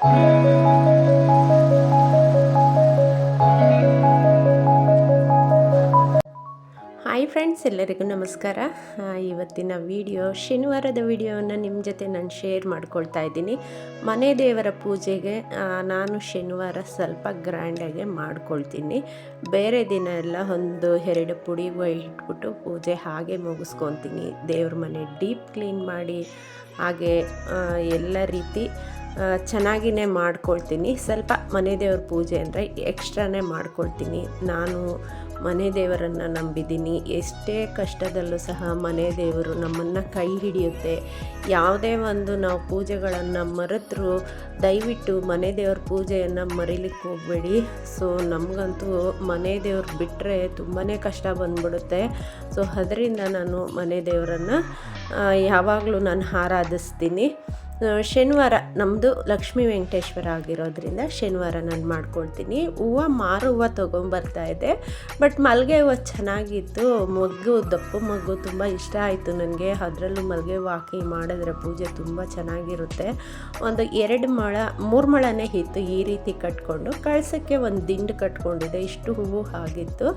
Hi friends, ಎಲ್ಲರಿಗೂ ನಮಸ್ಕಾರ. ಇವತ್ತಿನ ವಿಡಿಯೋ, ಶನಿವಾರದ ವಿಡಿಯೋವನ್ನು ನಿಮ್ಮ ಜೊತೆ ನಾನು ಶೇರ್ ಮಾಡ್ಕೊಳ್ತಾ ಇದ್ದೀನಿ. ಮನೆ ದೇವರ ಪೂಜೆಗೆ ನಾನು ಶನಿವಾರ ಸ್ವಲ್ಪ ಗ್ರ್ಯಾಂಡಾಗೆ ಮಾಡ್ಕೊಳ್ತೀನಿ. ಬೇರೆ ದಿನ ಎಲ್ಲ ಒಂದು ಎರಡು ಪುಡಿ ಇಟ್ಬಿಟ್ಟು ಪೂಜೆ ಹಾಗೆ ಮುಗಿಸ್ಕೊತೀನಿ. ದೇವ್ರ ಮನೆ ಡೀಪ್ ಕ್ಲೀನ್ ಮಾಡಿ, ಹಾಗೆ ಎಲ್ಲ ರೀತಿ ಚೆನ್ನಾಗಿನೇ ಮಾಡ್ಕೊಳ್ತೀನಿ. ಸ್ವಲ್ಪ ಮನೆ ದೇವ್ರ ಪೂಜೆ ಅಂದರೆ ಎಕ್ಸ್ಟ್ರಾನೇ ಮಾಡ್ಕೊಳ್ತೀನಿ. ನಾನು ಮನೆ ದೇವರನ್ನು ನಂಬಿದ್ದೀನಿ. ಎಷ್ಟೇ ಕಷ್ಟದಲ್ಲೂ ಸಹ ಮನೆ ದೇವರು ನಮ್ಮನ್ನು ಕೈ ಹಿಡಿಯುತ್ತೆ. ಯಾವುದೇ ಒಂದು ನಾವು ಪೂಜೆಗಳನ್ನು ಮರೆತರೂ ದಯವಿಟ್ಟು ಮನೆ ದೇವ್ರ ಪೂಜೆಯನ್ನು ಮರಿಲಿಕ್ಕೆ ಹೋಗಬೇಡಿ. ಸೊ ನಮಗಂತೂ ಮನೆ ದೇವ್ರು ಬಿಟ್ಟರೆ ತುಂಬಾ ಕಷ್ಟ ಬಂದ್ಬಿಡುತ್ತೆ. ಸೊ ಅದರಿಂದ ನಾನು ಮನೆ ದೇವರನ್ನು ಯಾವಾಗಲೂ ನಾನು ಆರಾಧಿಸ್ತೀನಿ. ಶನಿವಾರ ನಮ್ಮದು ಲಕ್ಷ್ಮೀ ವೆಂಕಟೇಶ್ವರ ಆಗಿರೋದ್ರಿಂದ ಶನಿವಾರ ನಾನು ಮಾಡ್ಕೊಳ್ತೀನಿ. ಹೂವು ಮಾರು ಹೂವು ತೊಗೊಂಬರ್ತಾ ಇದೆ. ಬಟ್ ಮಲ್ಲಿಗೆ ಹೂವು ಚೆನ್ನಾಗಿತ್ತು. ಮಗ್ಗು, ದಪ್ಪು ಮಗ್ಗು ತುಂಬ ಇಷ್ಟ ಆಯಿತು ನನಗೆ. ಅದರಲ್ಲೂ ಮಲ್ಲಿಗೆ ಹೂವು ಹಾಕಿ ಮಾಡಿದ್ರೆ ಪೂಜೆ ತುಂಬ ಚೆನ್ನಾಗಿರುತ್ತೆ. ಒಂದು ಎರಡು ಮೊಳ, ಮೂರು ಮೊಳನೇ ಇತ್ತು ಈ ರೀತಿ ಕಟ್ಕೊಂಡು ಕಳ್ಸೋಕ್ಕೆ ಒಂದು ದಿಂಡು ಕಟ್ಕೊಂಡಿದ್ದೆ. ಇಷ್ಟು ಹೂವು ಆಗಿತ್ತು.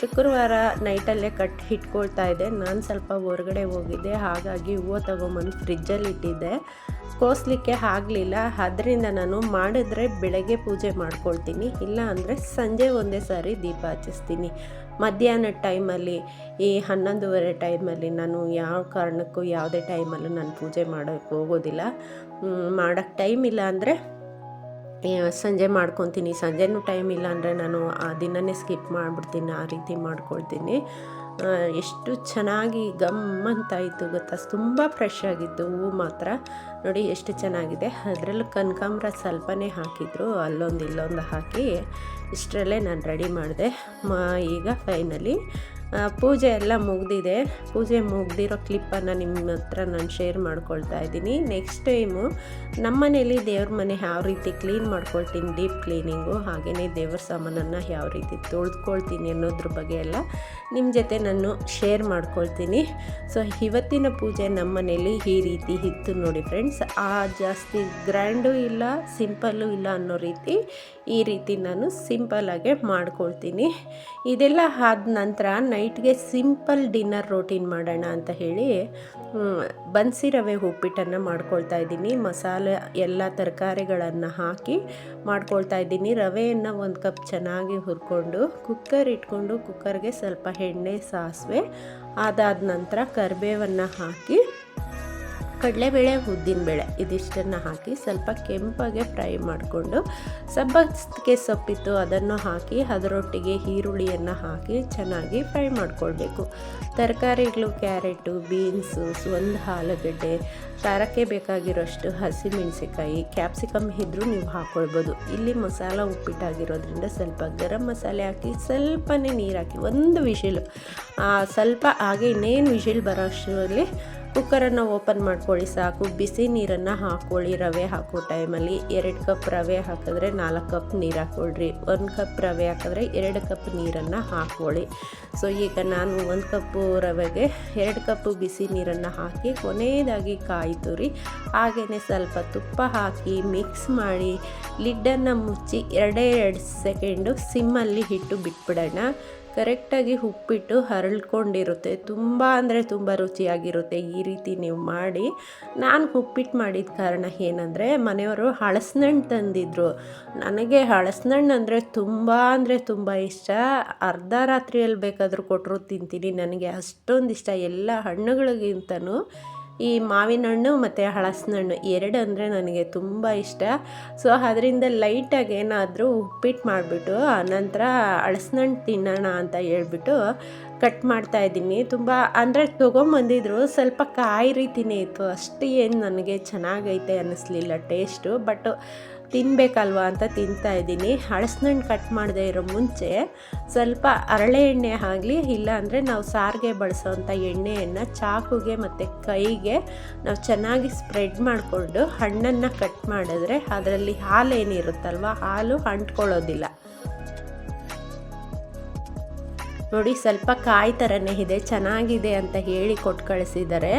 ಶುಕ್ರವಾರ ನೈಟಲ್ಲೇ ಕಟ್ ಇಟ್ಕೊಳ್ತಾ ಇದ್ದೆ ನಾನು ಸ್ವಲ್ಪ ಹೊರಗಡೆ ಹೋಗಿದ್ದೆ. ಹಾಗಾಗಿ ಹೂವು ತೊಗೊಂಬಂದು ಫ್ರಿಜ್ಜಲ್ಲಿ ಇಟ್ಟಿದ್ದೆ ಕೋಸ್ಲಿಕ್ಕೆ ಆಗಲಿಲ್ಲ. ಅದರಿಂದ ನಾನು ಮಾಡಿದ್ರೆ ಬೆಳಗ್ಗೆ ಪೂಜೆ ಮಾಡ್ಕೊಳ್ತೀನಿ. ಇಲ್ಲ ಅಂದರೆ ಸಂಜೆ ಒಂದೇ ಸಾರಿ ದೀಪ ಹಚ್ಚಿಸ್ತೀನಿ. ಮಧ್ಯಾಹ್ನ ಟೈಮಲ್ಲಿ, ಈ ಹನ್ನೊಂದುವರೆ ಟೈಮಲ್ಲಿ ನಾನು ಯಾವ ಕಾರಣಕ್ಕೂ ಯಾವುದೇ ಟೈಮಲ್ಲೂ ನಾನು ಪೂಜೆ ಮಾಡೋಕ್ಕೆ ಹೋಗೋದಿಲ್ಲ. ಮಾಡೋಕ್ಕೆ ಟೈಮ್ ಇಲ್ಲ ಅಂದರೆ ಸಂಜೆ ಮಾಡ್ಕೊತೀನಿ. ಸಂಜೆನೂ ಟೈಮ್ ಇಲ್ಲ ಅಂದರೆ ನಾನು ಆ ದಿನನೇ ಸ್ಕಿಪ್ ಮಾಡಿಬಿಡ್ತೀನಿ, ಆ ರೀತಿ ಮಾಡ್ಕೊಳ್ತೀನಿ. ಎಷ್ಟು ಚೆನ್ನಾಗಿ ಗಮ್ ಅಂತಾಯಿತು ಗೊತ್ತಾ? ತುಂಬ ಫ್ರೆಶ್ ಆಗಿತ್ತು ಹೂವು ಮಾತ್ರ. ನೋಡಿ ಎಷ್ಟು ಚೆನ್ನಾಗಿದೆ. ಅದರಲ್ಲೂ ಕನಕಾಂಬ್ರ ಸ್ವಲ್ಪನೇ ಹಾಕಿದ್ರು. ಅಲ್ಲೊಂದು ಇಲ್ಲೊಂದು ಹಾಕಿ ಇಷ್ಟರಲ್ಲೇ ನಾನು ರೆಡಿ ಮಾಡಿದೆ. ಈಗ ಫೈನಲಿ ಪೂಜೆ ಎಲ್ಲ ಮುಗ್ದಿದೆ. ಪೂಜೆ ಮುಗ್ದಿರೋ ಕ್ಲಿಪ್ಪನ್ನು ನಿಮ್ಮ ಹತ್ರ ನಾನು ಶೇರ್ ಮಾಡ್ಕೊಳ್ತಾ ಇದ್ದೀನಿ. ನೆಕ್ಸ್ಟ್ ಟೈಮು ನಮ್ಮ ಮನೇಲಿ ದೇವ್ರ ಮನೆ ಯಾವ ರೀತಿ ಕ್ಲೀನ್ ಮಾಡ್ಕೊಳ್ತೀನಿ ಡೀಪ್ ಕ್ಲೀನಿಂಗು ಹಾಗೆಯೇ ದೇವ್ರ ಸಾಮಾನನ್ನು ಯಾವ ರೀತಿ ತೊಳೆದ್ಕೊಳ್ತೀನಿ ಅನ್ನೋದ್ರ ಬಗ್ಗೆ ಎಲ್ಲ ನಿಮ್ಮ ಜೊತೆ ನಾನು ಶೇರ್ ಮಾಡ್ಕೊಳ್ತೀನಿ. ಸೊ ಇವತ್ತಿನ ಪೂಜೆ ನಮ್ಮ ಮನೇಲಿ ಈ ರೀತಿ ಇತ್ತು ನೋಡಿ ಫ್ರೆಂಡ್ಸ್ ಆ ಜಾಸ್ತಿ ಗ್ರ್ಯಾಂಡು ಇಲ್ಲ, ಸಿಂಪಲ್ಲು ಇಲ್ಲ ಅನ್ನೋ ರೀತಿ ಈ ರೀತಿ ನಾನು ಸಿಂಪಲ್ಲಾಗೆ ಮಾಡ್ಕೊಳ್ತೀನಿ. ಇದೆಲ್ಲ ಆದ ನಂತರ ನೈಟ್ಗೆ ಸಿಂಪಲ್ ಡಿನ್ನರ್ ರೋಟೀನ್ ಮಾಡೋಣ ಅಂತ ಹೇಳಿ ಬನ್ಸಿ ರವೆ ಉಪ್ಪಿಟ್ಟನ್ನು ಮಾಡ್ಕೊಳ್ತಾ ಇದ್ದೀನಿ. ಮಸಾಲೆ ಎಲ್ಲ ತರಕಾರಿಗಳನ್ನು ಹಾಕಿ ಮಾಡ್ಕೊಳ್ತಾ ಇದ್ದೀನಿ. ರವೆಯನ್ನು ಒಂದು ಕಪ್ ಚೆನ್ನಾಗಿ ಹುರ್ಕೊಂಡು, ಕುಕ್ಕರ್ ಇಟ್ಕೊಂಡು ಕುಕ್ಕರ್ಗೆ ಸ್ವಲ್ಪ ಎಣ್ಣೆ, ಸಾಸಿವೆ, ಅದಾದ ನಂತರ ಕರಿಬೇವನ್ನು ಹಾಕಿ ಕಡಲೆಬೇಳೆ, ಉದ್ದಿನಬೇಳೆ ಇದಿಷ್ಟನ್ನು ಹಾಕಿ ಸ್ವಲ್ಪ ಕೆಂಪಾಗೆ ಫ್ರೈ ಮಾಡಿಕೊಂಡು ಸಬ್ಬಕ್ಕೆ ಸೊಪ್ಪಿತ್ತು ಅದನ್ನು ಹಾಕಿ ಅದರೊಟ್ಟಿಗೆ ಈರುಳ್ಳಿಯನ್ನು ಹಾಕಿ ಚೆನ್ನಾಗಿ ಫ್ರೈ ಮಾಡಿಕೊಳ್ಬೇಕು. ತರಕಾರಿಗಳು, ಕ್ಯಾರೆಟು, ಬೀನ್ಸು, ಒಂದು ಆಲೂಗಡ್ಡೆ ಖಾರಕ್ಕೆ ಬೇಕಾಗಿರೋಷ್ಟು ಹಸಿಮೆಣಸಿಕಾಯಿ ಕ್ಯಾಪ್ಸಿಕಮ್ ಇದ್ದರೂ ನೀವು ಹಾಕ್ಕೊಳ್ಬೋದು ಇಲ್ಲಿ ಮಸಾಲ ಉಪ್ಪಿಟ್ಟಾಗಿರೋದ್ರಿಂದ ಸ್ವಲ್ಪ ಗರಂ ಮಸಾಲೆ ಹಾಕಿ ಸ್ವಲ್ಪನೇ ನೀರು ಹಾಕಿ ಒಂದು ವಿಶಿಲು ಸ್ವಲ್ಪ ಹಾಗೆ ಇನ್ನೇನು ವಿಶಿಲ್ ಬರೋ ಅಷ್ಟರಲ್ಲಿ ಕುಕ್ಕರನ್ನು ಓಪನ್ ಮಾಡ್ಕೊಳ್ಳಿ ಸಾಕು. ಬಿಸಿ ನೀರನ್ನು ಹಾಕ್ಕೊಳ್ಳಿ ರವೆ ಹಾಕೋ ಟೈಮಲ್ಲಿ ಎರಡು ಕಪ್ ರವೆ ಹಾಕಿದ್ರೆ ನಾಲ್ಕು ಕಪ್ ನೀರು ಹಾಕ್ಕೊಳ್ರಿ. ಒಂದು ಕಪ್ ರವೆ ಹಾಕಿದ್ರೆ ಎರಡು ಕಪ್ ನೀರನ್ನು ಹಾಕ್ಕೊಳ್ಳಿ ಸೊ ಈಗ ನಾನು ಒಂದು ಕಪ್ಪು ರವೆಗೆ ಎರಡು ಕಪ್ಪು ಬಿಸಿ ನೀರನ್ನು ಹಾಕಿ ಕೊನೆಯದಾಗಿ ಕಾಯಿ ತುರಿ ಹಾಗೆಯೇ ಸ್ವಲ್ಪ ತುಪ್ಪ ಹಾಕಿ ಮಿಕ್ಸ್ ಮಾಡಿ ಲಿಡ್ಡನ್ನು ಮುಚ್ಚಿ ಎರಡೇ ಎರಡು ಸೆಕೆಂಡು ಸಿಮ್ಮಲ್ಲಿ ಹಿಟ್ಟು ಬಿಟ್ಬಿಡೋಣ. ಕರೆಕ್ಟಾಗಿ ಉಪ್ಪಿಟ್ಟು ಹರಳ್ಕೊಂಡಿರುತ್ತೆ. ತುಂಬ ಅಂದರೆ ತುಂಬ ರುಚಿಯಾಗಿರುತ್ತೆ. ಈ ರೀತಿ ನೀವು ಮಾಡಿ. ನಾನು ಉಪ್ಪಿಟ್ಟು ಮಾಡಿದ ಕಾರಣ ಏನಂದರೆ, ಮನೆಯವರು ಹಳಸ್ನಣ್ಣು ತಂದಿದ್ರು. ನನಗೆ ಹಳಸ್ನಣ್ಣು ಅಂದರೆ ತುಂಬ ಅಂದರೆ ತುಂಬ ಇಷ್ಟ. ಅರ್ಧ ರಾತ್ರಿಯಲ್ಲಿ ಬೇಕಾದರೂ ಕೊಟ್ಟರು ತಿಂತೀನಿ. ನನಗೆ ಅಷ್ಟೊಂದು ಇಷ್ಟ. ಎಲ್ಲ ಹಣ್ಣುಗಳಿಗಿಂತನೂ ಈ ಮಾವಿನ ಹಣ್ಣು ಮತ್ತು ಹಳಸಿನ ಹಣ್ಣು ಎರಡು ಅಂದರೆ ನನಗೆ ತುಂಬ ಇಷ್ಟ. ಸೊ ಅದರಿಂದ ಲೈಟಾಗಿ ಏನಾದರೂ ಉಪ್ಪಿಟ್ಟು ಮಾಡಿಬಿಟ್ಟು ಆನಂತರ ಹಳಸಿನ ಹಣ್ಣು ತಿನ್ನೋಣ ಅಂತ ಹೇಳ್ಬಿಟ್ಟು ಕಟ್ ಮಾಡ್ತಾ ಇದ್ದೀನಿ. ತುಂಬ ಅಂದರೆ ತೊಗೊಂಬಂದಿದ್ರು ಸ್ವಲ್ಪ ಕಾಯಿ ರೀತಿನೇ ಇತ್ತು. ಅಷ್ಟು ಏನು ನನಗೆ ಚೆನ್ನಾಗೈತೆ ಅನ್ನಿಸ್ಲಿಲ್ಲ ಟೇಸ್ಟು ಬಟ್ ತಿನ್ನಬೇಕಲ್ವ ಅಂತ ತಿಂತಾ ಇದ್ದೀನಿ. ಹಳಸ್ನಣ್ಣು ಕಟ್ ಮಾಡದೇ ಇರೋ ಮುಂಚೆ ಸ್ವಲ್ಪ ಹರಳೆ ಎಣ್ಣೆ ಆಗಲಿ, ಇಲ್ಲ ಅಂದರೆ ನಾವು ಸಾರಿಗೆ ಬಳಸೋವಂಥ ಎಣ್ಣೆಯನ್ನು ಚಾಕುಗೆ ಮತ್ತು ಕೈಗೆ ನಾವು ಚೆನ್ನಾಗಿ ಸ್ಪ್ರೆಡ್ ಮಾಡಿಕೊಂಡು ಹಣ್ಣನ್ನು ಕಟ್ ಮಾಡಿದ್ರೆ ಅದರಲ್ಲಿ ಹಾಲು ಏನಿರುತ್ತಲ್ವ ಹಾಲು ಅಂಟ್ಕೊಳ್ಳೋದಿಲ್ಲ. ನೋಡಿ, ಸ್ವಲ್ಪ ಕಾಯಿ ಥರನೇ ಇದೆ, ಚೆನ್ನಾಗಿದೆ ಅಂತ ಹೇಳಿ ಕೊಟ್ಟು ಕಳಿಸಿದ್ದಾರೆ.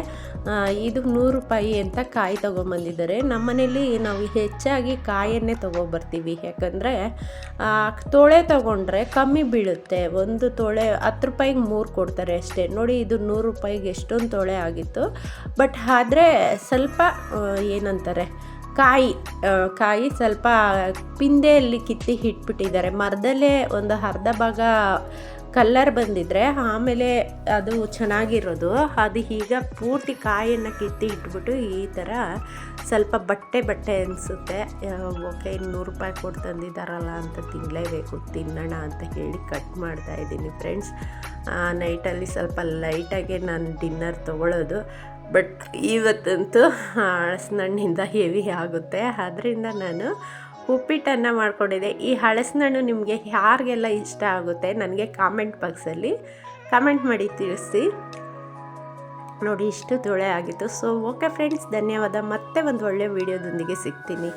ಇದು ನೂರು ರೂಪಾಯಿ ಅಂತ ಕಾಯಿ ತೊಗೊಂಬಂದಿದ್ದಾರೆ. ನಮ್ಮನೇಲಿ ನಾವು ಹೆಚ್ಚಾಗಿ ಕಾಯನ್ನೇ ತೊಗೊಬರ್ತೀವಿ. ಯಾಕಂದರೆ ತೊಳೆ ತೊಗೊಂಡ್ರೆ ಕಮ್ಮಿ ಬೀಳುತ್ತೆ. ಒಂದು ತೊಳೆ ಹತ್ತು ರೂಪಾಯಿಗೆ ಮೂರು ಕೊಡ್ತಾರೆ ಅಷ್ಟೇ. ನೋಡಿ, ಇದು ನೂರು ರೂಪಾಯಿಗೆ ಎಷ್ಟೊಂದು ತೊಳೆ ಆಗಿತ್ತು. ಬಟ್ ಆದರೆ ಸ್ವಲ್ಪ ಏನಂತಾರೆ, ಕಾಯಿ ಕಾಯಿ ಸ್ವಲ್ಪ ಪಿಂದೆಯಲ್ಲಿ ಕಿತ್ತಿ ಇಟ್ಬಿಟ್ಟಿದ್ದಾರೆ. ಮರದಲ್ಲೇ ಒಂದು ಅರ್ಧ ಭಾಗ ಕಲ್ಲರ್ ಬಂದಿದ್ರೆ ಆಮೇಲೆ ಅದು ಚೆನ್ನಾಗಿರೋದು. ಅದು ಈಗ ಪೂರ್ತಿ ಕಾಯನ್ನು ಕಿತ್ತಿ ಇಟ್ಬಿಟ್ಟು ಈ ಥರ ಸ್ವಲ್ಪ ಬಟ್ಟೆ ಬಟ್ಟೆ ಅನಿಸುತ್ತೆ. ಓಕೆ, ಇನ್ನೂರು ರೂಪಾಯಿ ಕೊಟ್ಟು ತಂದಿದ್ದಾರಲ್ಲ ಅಂತ ತಿನ್ನಲೇಬೇಕು ತಿನ್ನೋಣ ಅಂತ ಹೇಳಿ ಕಟ್ ಮಾಡ್ತಾ ಇದ್ದೀನಿ ಫ್ರೆಂಡ್ಸ್. ನೈಟಲ್ಲಿ ಸ್ವಲ್ಪ ಲೈಟಾಗೆ ನಾನು ಡಿನ್ನರ್ ತೊಗೊಳ್ಳೋದು ಬಟ್ ಇವತ್ತಂತೂ ಹಳಸ್ನಣ್ಣಿಂದ ಹೆವಿ ಆಗುತ್ತೆ. ಆದ್ದರಿಂದ ನಾನು ಉಪ್ಪಿಟ್ಟನ್ನು ಮಾಡ್ಕೊಂಡಿದ್ದೆ. ಈ ಹಳಸಿನಣ್ಣು ನಿಮಗೆ ಯಾರಿಗೆಲ್ಲ ಇಷ್ಟ ಆಗುತ್ತೆ ನನಗೆ ಕಾಮೆಂಟ್ ಬಾಕ್ಸಲ್ಲಿ ಕಾಮೆಂಟ್ ಮಾಡಿ ತಿಳಿಸಿ. ನೋಡಿ, ಇಷ್ಟು ತೊಳೆ ಆಗಿತ್ತು. ಸೊ ಓಕೆ ಫ್ರೆಂಡ್ಸ್ ಧನ್ಯವಾದ. ಮತ್ತೆ ಒಂದು ಒಳ್ಳೆಯ ವೀಡಿಯೋದೊಂದಿಗೆ ಸಿಗ್ತೀನಿ.